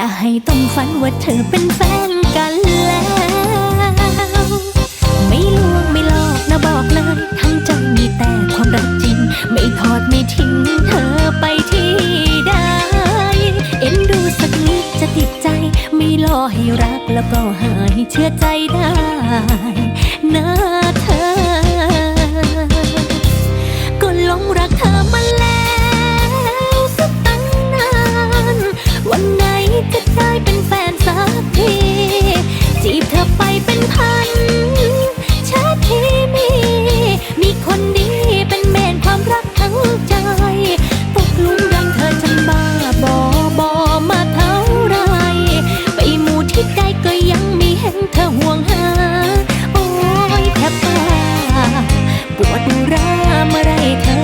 อย่าให้ต้องฝันว่าเธอเป็นแฟนกันแล้ว ไม่ลวงไม่หลอกนะบอกเลยทั้งใจมีแต่ความรักจริง ไม่ทอดไม่ทิ้งเธอไปที่ใดเอ็นดูสักนิดจะติดใจ ไม่รอให้รักแล้วก็หายเชื่อใจได้ เธอห่วงหา โอ้ยแทบบ้าปวดร้ามอะไรเธอ